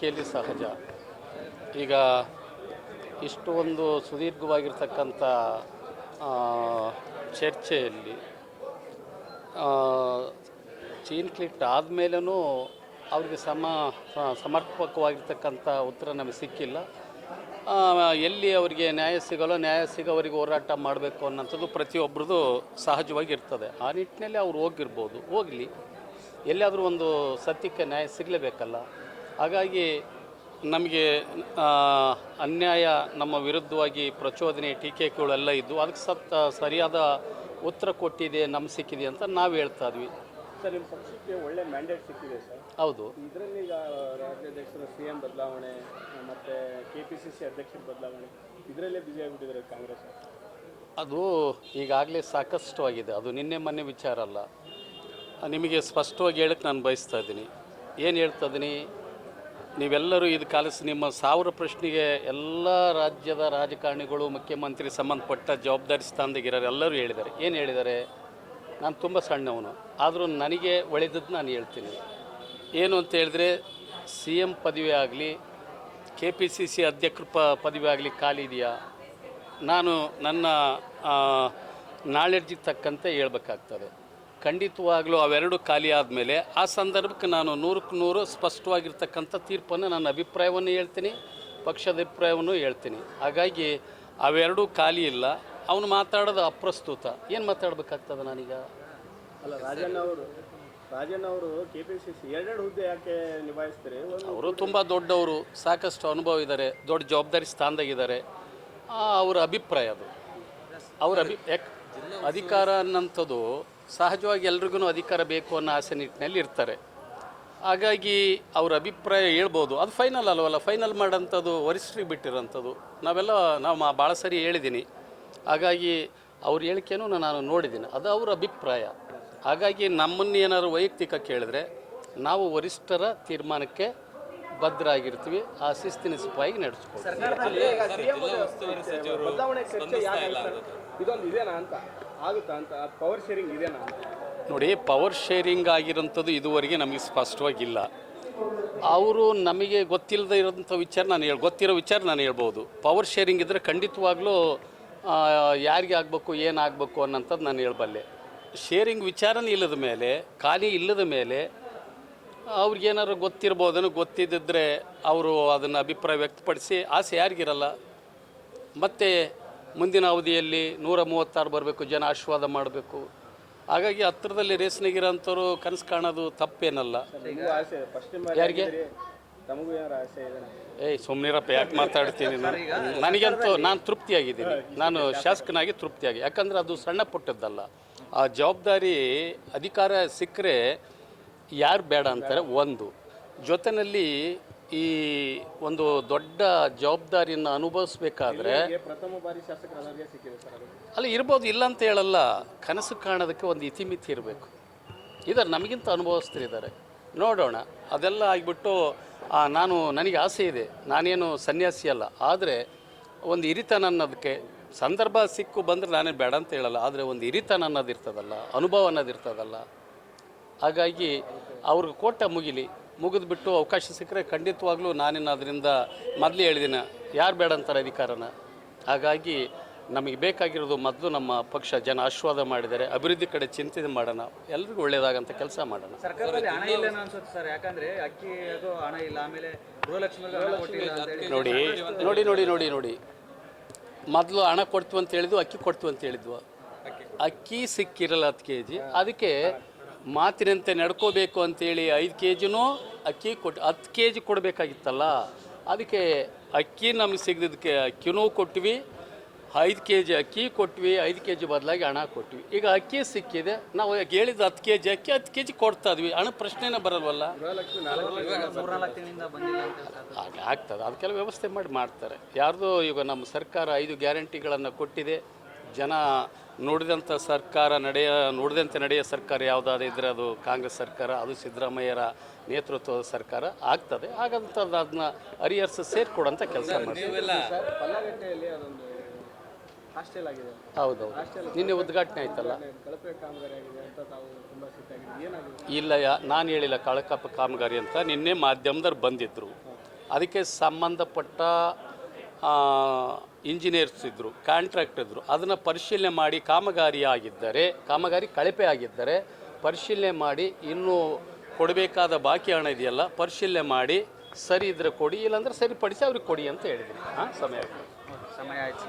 ರಾಜಕೀಯದಲ್ಲಿ ಸಹಜ. ಈಗ ಇಷ್ಟು ಒಂದು ಸುದೀರ್ಘವಾಗಿರ್ತಕ್ಕಂಥ ಚರ್ಚೆಯಲ್ಲಿ ಚೀನ್ ಕ್ಲಿಟ್ ಆದಮೇಲೂ ಅವ್ರಿಗೆ ಸಮ ಸಮರ್ಪಕವಾಗಿರ್ತಕ್ಕಂಥ ಉತ್ತರ ನಮಗೆ ಸಿಕ್ಕಿಲ್ಲ. ಎಲ್ಲಿ ಅವರಿಗೆ ನ್ಯಾಯ ಸಿಗಲ್ಲ, ನ್ಯಾಯ ಸಿಗೋವರಿಗೆ ಹೋರಾಟ ಮಾಡಬೇಕು ಅನ್ನೋಂಥದ್ದು ಪ್ರತಿಯೊಬ್ಬರದು ಸಹಜವಾಗಿ ಇರ್ತದೆ ಆ ನಿಟ್ಟಿನಲ್ಲಿ ಅವ್ರು ಹೋಗಿರ್ಬೋದು. ಹೋಗಲಿ. ಎಲ್ಲಿಯಾದರೂ ಒಂದು ಸತ್ಯಕ್ಕೆ ನ್ಯಾಯ ಸಿಗಲೇಬೇಕಲ್ಲ. ಹಾಗಾಗಿ ನಮಗೆ ಅನ್ಯಾಯ ನಮ್ಮ ವಿರುದ್ಧವಾಗಿ ಪ್ರಚೋದನೆ ಟೀಕೆಗಳೆಲ್ಲ ಇದ್ದು ಅದಕ್ಕೆ ಸತ್ತ ಸರಿಯಾದ ಉತ್ತರ ಕೊಟ್ಟಿದೆ ನಮ್ಮ ಸಿಕ್ಕಿದೆ ಅಂತ ನಾವು ಹೇಳ್ತಾ ಇದ್ವಿ. ಸರ್ ನಿಮ್ಮ ಪಕ್ಷಕ್ಕೆ ಒಳ್ಳೆ ಮ್ಯಾಂಡೇಟ್ ಸಿಕ್ಕಿದೆ ಸರ್. ಹೌದು. ಇದರಲ್ಲಿ ಈಗ ರಾಜ್ಯಾಧ್ಯಕ್ಷರ ಸಿ ಎಂ ಬದಲಾವಣೆ ಮತ್ತು ಕೆ ಪಿ ಸಿ ಸಿ ಅಧ್ಯಕ್ಷರ ಬದಲಾವಣೆ ಇದರಲ್ಲೇ ಬ್ಯುಸಿ ಆಗಿಬಿಟ್ಟಿದ್ದಾರೆ ಕಾಂಗ್ರೆಸ್. ಅದು ಈಗಾಗಲೇ ಸಾಕಷ್ಟು ಆಗಿದೆ. ಅದು ನಿನ್ನೆ ಮೊನ್ನೆ ವಿಚಾರ ಅಲ್ಲ. ನಿಮಗೆ ಸ್ಪಷ್ಟವಾಗಿ ಹೇಳಕ್ಕೆ ನಾನು ಬಯಸ್ತಾ ಇದ್ದೀನಿ. ಏನು ಹೇಳ್ತಾ ಇದ್ದೀನಿ? ನೀವೆಲ್ಲರೂ ಇದು ಕಾಲಿಸಿ ನಿಮ್ಮ ಸಾವಿರ ಪ್ರಶ್ನೆಗೆ ಎಲ್ಲ ರಾಜ್ಯದ ರಾಜಕಾರಣಿಗಳು, ಮುಖ್ಯಮಂತ್ರಿ ಸಂಬಂಧಪಟ್ಟ ಜವಾಬ್ದಾರಿ ಸ್ಥಾನದಾಗಿರೋರು ಎಲ್ಲರೂ ಹೇಳಿದ್ದಾರೆ. ಏನು ಹೇಳಿದ್ದಾರೆ? ನಾನು ತುಂಬ ಸಣ್ಣವನು. ಆದರೂ ನನಗೆ ಒಳ್ಳೆಯದದ್ದು ನಾನು ಹೇಳ್ತೀನಿ. ಏನು ಅಂತ ಹೇಳಿದ್ರೆ, ಸಿ ಎಂ ಪದವಿ ಆಗಲಿ, ಕೆ ಪಿ ಸಿ ಸಿ ಅಧ್ಯಕ್ಷರ ಪದವಿ ಆಗಲಿ ಖಾಲಿ ಇದೆಯಾ? ನಾನು ನನ್ನ ನಾಲೆಡ್ಜಿಗೆ ತಕ್ಕಂತೆ ಹೇಳ್ಬೇಕಾಗ್ತದೆ. ಖಂಡಿತವಾಗಲೂ ಅವೆರಡು ಖಾಲಿ ಆದಮೇಲೆ ಆ ಸಂದರ್ಭಕ್ಕೆ ನಾನು ನೂರಕ್ಕೆ ನೂರು ಸ್ಪಷ್ಟವಾಗಿರ್ತಕ್ಕಂಥ ತೀರ್ಪನ್ನು ನನ್ನ ಅಭಿಪ್ರಾಯವನ್ನು ಹೇಳ್ತೀನಿ ಪಕ್ಷದ ಅಭಿಪ್ರಾಯವನ್ನು ಹೇಳ್ತೀನಿ. ಹಾಗಾಗಿ ಅವೆರಡೂ ಖಾಲಿ ಇಲ್ಲ. ಅವನು ಮಾತಾಡೋದು ಅಪ್ರಸ್ತುತ. ಏನು ಮಾತಾಡ್ಬೇಕಾಗ್ತದೆ ನಾನೀಗ? ಅಲ್ಲ ರಾಜಣ್ಣ ಅವರು ರಾಜಣ್ಣ ಅವರು ಕೆ ಪಿ ಸಿ ಸಿ ಎರಡೆರಡು ಹುದ್ದೆ ಯಾಕೆ ನಿಭಾಯಿಸ್ತಾರೆ? ಅವರು ತುಂಬ ದೊಡ್ಡವರು ಸಾಕಷ್ಟು ಅನುಭವ ಇದ್ದಾರೆ ದೊಡ್ಡ ಜವಾಬ್ದಾರಿ ಸ್ಥಾನದಾಗಿದ್ದಾರೆ. ಅವರ ಅಭಿಪ್ರಾಯ ಅದು. ಅವರ ಅಭಿ ಅಧಿಕಾರ ಅನ್ನೋಂಥದ್ದು ಸಹಜವಾಗಿ ಎಲ್ರಿಗೂ ಅಧಿಕಾರ ಬೇಕು ಅನ್ನೋ ಆಸೆ ನಿಟ್ಟಿನಲ್ಲಿ ಇರ್ತಾರೆ. ಹಾಗಾಗಿ ಅವ್ರ ಅಭಿಪ್ರಾಯ ಹೇಳ್ಬೋದು. ಅದು ಫೈನಲ್ ಅಲ್ವಲ್ಲ? ಫೈನಲ್ ಮಾಡೋಂಥದ್ದು ವರಿಷ್ಠರಿಗೆ ಬಿಟ್ಟಿರೋಂಥದ್ದು. ನಾವೆಲ್ಲ ನಾವು ಭಾಳ ಸರಿ ಹೇಳಿದ್ದೀನಿ ಹಾಗಾಗಿ ಅವ್ರ ಹೇಳಿಕೆನೂ ನಾನು ನೋಡಿದ್ದೀನಿ ಅದು ಅವ್ರ ಅಭಿಪ್ರಾಯ. ಹಾಗಾಗಿ ನಮ್ಮನ್ನು ಏನಾದ್ರು ವೈಯಕ್ತಿಕ ಕೇಳಿದ್ರೆ ನಾವು ವರಿಷ್ಠರ ತೀರ್ಮಾನಕ್ಕೆ ಭದ್ರಾಗಿರ್ತೀವಿ. ಆ ಶಿಸ್ತಿನ ಸಿಪಾಯಿಗೆ ನಡೆಸ್ಕೊಳ್ತೀವಿ. ಆಗುತ್ತಾ ಅಂತ ಪವರ್ ಶೇರಿಂಗ್ ಇದೆನಾ ನೋಡಿ ಪವರ್ ಶೇರಿಂಗ್ ಆಗಿರೋಂಥದ್ದು ಇದುವರೆಗೆ ನಮಗೆ ಸ್ಪಷ್ಟವಾಗಿಲ್ಲ. ಅವರು ನಮಗೆ ಗೊತ್ತಿಲ್ಲದೆ ಇರೋಂಥ ವಿಚಾರ ನಾನು ಹೇಳಿ, ಗೊತ್ತಿರೋ ವಿಚಾರ ನಾನು ಹೇಳ್ಬೋದು. ಪವರ್ ಶೇರಿಂಗ್ ಇದ್ದರೆ ಖಂಡಿತವಾಗ್ಲೂ ಯಾರಿಗೆ ಆಗಬೇಕು ಏನಾಗಬೇಕು ಅನ್ನೋಂಥದ್ದು ನಾನು ಹೇಳಬಲ್ಲೆ. ಶೇರಿಂಗ್ ವಿಚಾರನೇ ಇಲ್ಲದ ಮೇಲೆ, ಖಾಲಿ ಇಲ್ಲದ ಮೇಲೆ ಅವ್ರಿಗೇನಾದ್ರು ಗೊತ್ತಿರ್ಬೋದನ್ನು ಗೊತ್ತಿದ್ದಿದ್ರೆ ಅವರು ಅದನ್ನು ಅಭಿಪ್ರಾಯ ವ್ಯಕ್ತಪಡಿಸಿ ಆಸೆ ಯಾರಿಗಿರಲ್ಲ. ಮತ್ತು ಮುಂದಿನ ಅವಧಿಯಲ್ಲಿ ನೂರ ಮೂವತ್ತಾರು ಬರಬೇಕು, ಜನ ಆಶೀರ್ವಾದ ಮಾಡಬೇಕು. ಹಾಗಾಗಿ ಹತ್ತಿರದಲ್ಲಿ ರೇಸ್ನಿಗಿರೋಂಥವ್ರು ಕನಸು ಕಾಣೋದು ತಪ್ಪೇನಲ್ಲ. ಯಾರಿಗೆ? ಏಯ್ ಸುಮ್ಮನಿರಪ್ಪ ಯಾಕೆ ಮಾತಾಡ್ತೀನಿ ನಾನು? ನನಗಂತೂ ನಾನು ತೃಪ್ತಿಯಾಗಿದ್ದೀನಿ. ನಾನು ಶಾಸಕನಾಗಿ ತೃಪ್ತಿಯಾಗಿ. ಯಾಕಂದ್ರೆ ಅದು ಸಣ್ಣ ಪುಟ್ಟದ್ದಲ್ಲ. ಆ ಜವಾಬ್ದಾರಿ ಅಧಿಕಾರ ಸಿಕ್ಕರೆ ಯಾರು ಬೇಡ ಅಂತಾರೆ? ಒಂದು. ಜೊತೆಯಲ್ಲಿ ಈ ಒಂದು ದೊಡ್ಡ ಜವಾಬ್ದಾರಿಯನ್ನು ಅನುಭವಿಸ್ಬೇಕಾದ್ರೆ ಪ್ರಥಮ ಬಾರಿ ಸಿಕ್ಕಿದೆ ಸರ್ ಅಲ್ಲ ಇರ್ಬೋದು ಇಲ್ಲ ಅಂತ ಹೇಳಲ್ಲ ಕನಸು ಕಾಣೋದಕ್ಕೆ ಒಂದು ಇತಿಮಿತಿ ಇರಬೇಕು. ಇದರ ನಮಗಿಂತ ಅನುಭವಿಸ್ತಿದ್ದಾರೆ ನೋಡೋಣ ಅದೆಲ್ಲ ಆಗಿಬಿಟ್ಟು ನಾನು ನನಗೆ ಆಸೆ ಇದೆ. ನಾನೇನು ಸನ್ಯಾಸಿ ಅಲ್ಲ. ಆದರೆ ಒಂದು ಹಿರಿತನ ಅನ್ನೋದಕ್ಕೆ ಸಂದರ್ಭ ಸಿಕ್ಕು ಬಂದರೆ ನಾನೇ ಬೇಡ ಅಂತ ಹೇಳಲ್ಲ. ಆದರೆ ಒಂದು ಹಿರಿತನ ಅನ್ನೋದು ಇರ್ತದಲ್ಲ ಅನುಭವ ಅನ್ನೋದು ಇರ್ತದಲ್ಲ. ಹಾಗಾಗಿ ಅವ್ರಿಗೆ ಕೋಟ ಮುಗಿಲಿ. ಮುಗಿದ್ಬಿಟ್ಟು ಅವಕಾಶ ಸಿಕ್ಕರೆ ಖಂಡಿತವಾಗ್ಲೂ ನಾನೇನು ಅದರಿಂದ ಮೊದಲೇ ಹೇಳಿದ್ದೀನಿ. ಯಾರು ಬೇಡ ಅಂತಾರೆ ಅಧಿಕಾರನ? ಹಾಗಾಗಿ ನಮಗೆ ಬೇಕಾಗಿರೋದು ಮೊದಲು ನಮ್ಮ ಪಕ್ಷ ಜನ ಆಶೀರ್ವಾದ ಮಾಡಿದರೆ ಅಭಿವೃದ್ಧಿ ಕಡೆ ಚಿಂತನೆ ಮಾಡೋಣ ಎಲ್ರಿಗೂ ಒಳ್ಳೆಯದಾಗಂತ ಕೆಲಸ ಮಾಡೋಣ. ಸರ್ಕಾರದಲ್ಲಿ ಹಣ ಇಲ್ಲ ಅನ್ಸುತ್ತೆ ಸರ್ ಯಾಕಂದ್ರೆ ಅಕ್ಕಿ ಅದು ಹಣ ಇಲ್ಲ ಆಮೇಲೆ ಗೃಹಲಕ್ಷ್ಮಿಗೆ ಹಣ ಕೊಟ್ಟಿಲ್ಲ ಅಂತ ಹೇಳಿ. ನೋಡಿ ನೋಡಿ ನೋಡಿ ನೋಡಿ ನೋಡಿ ಮೊದಲು ಹಣ ಕೊಡ್ತೀವಿ ಅಂತ ಹೇಳಿದ್ವು ಅಕ್ಕಿ ಕೊಡ್ತೀವಿ ಅಂತ ಹೇಳಿದ್ವು. ಅಕ್ಕಿ ಸಿಕ್ಕಿರಲ್ಲ ಹತ್ತು ಕೆ ಜಿ ಅದಕ್ಕೆ ಮಾತಿನಂತೆ ನಡ್ಕೋಬೇಕು ಅಂತೇಳಿ ಐದು ಕೆ ಜಿನೂ ಅಕ್ಕಿ ಕೊಟ್ಟು ಹತ್ತು ಕೆ ಜಿ ಕೊಡಬೇಕಾಗಿತ್ತಲ್ಲ, ಅದಕ್ಕೆ ಅಕ್ಕಿ ನಮಗೆ ಸಿಗದಿದ್ದಕ್ಕೆ ಅಕ್ಕಿನೂ ಕೊಟ್ವಿ, ಐದು ಕೆ ಜಿ ಅಕ್ಕಿ ಕೊಟ್ವಿ, ಐದು ಕೆ ಜಿ ಬದಲಾಗಿ ಹಣ ಕೊಟ್ವಿ. ಈಗ ಅಕ್ಕಿ ಸಿಕ್ಕಿದೆ, ನಾವು ಹೇಳಿದ ಹತ್ತು ಕೆ ಜಿ ಅಕ್ಕಿ, ಹತ್ತು ಕೆ ಜಿ ಕೊಡ್ತಾ ಇದ್ವಿ. ಹಣ ಪ್ರಶ್ನೆನೇ ಬರಲ್ವಲ್ಲ? ಹಾಗೆ ಆಗ್ತದೆ. ಅದಕ್ಕೆಲ್ಲ ವ್ಯವಸ್ಥೆ ಮಾಡಿ ಮಾಡ್ತಾರೆ. ಯಾರ್ದು ಈಗ ನಮ್ಮ ಸರ್ಕಾರ ಐದು ಗ್ಯಾರಂಟಿಗಳನ್ನು ಕೊಟ್ಟಿದೆ. ಜನ ನೋಡಿದಂಥ ಸರ್ಕಾರ ನಡೆಯ ನೋಡಿದಂತೆ ನಡೆಯೋ ಸರ್ಕಾರ ಯಾವುದಾದ್ರು ಇದ್ದರೆ ಅದು ಕಾಂಗ್ರೆಸ್ ಸರ್ಕಾರ ಅದು ಸಿದ್ದರಾಮಯ್ಯರ ನೇತೃತ್ವದ ಸರ್ಕಾರ ಆಗ್ತದೆ. ಹಾಗಂತ ಅದನ್ನ ಹರಿಹರ್ಸ ಸೇರಿಕೊಡೋಂಥ ಕೆಲಸ ಮಾಡ್ತೀವಿ. ಸರ್ ಪಲ್ಲಗಟ್ಟೆಯಲ್ಲಿ ಅದೊಂದು ಹಾಸ್ಟೆಲ್ ಆಗಿದೆ. ಹೌದೌದು ನಿನ್ನೆ ಉದ್ಘಾಟನೆ ಆಯ್ತಲ್ಲ? ಕಳಪೆ ಕಾಮಗಾರಿ ಆಗಿದೆ ಅಂತ ತಾವು ತುಂಬ ಸಿಟ್ಟಾಗಿದೆ ಏನಾಗಿದೆ? ಇಲ್ಲ ನಾನು ಹೇಳಿಲ್ಲ ಕಳಕಪ್ಪ ಕಾಮಗಾರಿ ಅಂತ. ನಿನ್ನೆ ಮಾಧ್ಯಮದವ್ರು ಬಂದಿದ್ದರು ಅದಕ್ಕೆ ಸಂಬಂಧಪಟ್ಟ ಇಂಜಿನಿಯರ್ಸ್ ಇದ್ದರು ಕಾಂಟ್ರಾಕ್ಟ್ ಇದ್ದರು ಅದನ್ನು ಪರಿಶೀಲನೆ ಮಾಡಿ ಕಾಮಗಾರಿ ಆಗಿದ್ದರೆ, ಕಾಮಗಾರಿ ಕಳಪೆ ಆಗಿದ್ದರೆ ಪರಿಶೀಲನೆ ಮಾಡಿ ಇನ್ನೂ ಕೊಡಬೇಕಾದ ಬಾಕಿ ಹಣ ಇದೆಯಲ್ಲ, ಪರಿಶೀಲನೆ ಮಾಡಿ ಸರಿ ಇದ್ರೆ ಕೊಡಿ, ಇಲ್ಲಾಂದ್ರೆ ಸರಿಪಡಿಸಿ ಅವ್ರಿಗೆ ಕೊಡಿ ಅಂತ ಹೇಳಿದ್ದೀನಿ ಹಾಂ ಸಮಯ. ಸಮಯ ಆಯ್ತು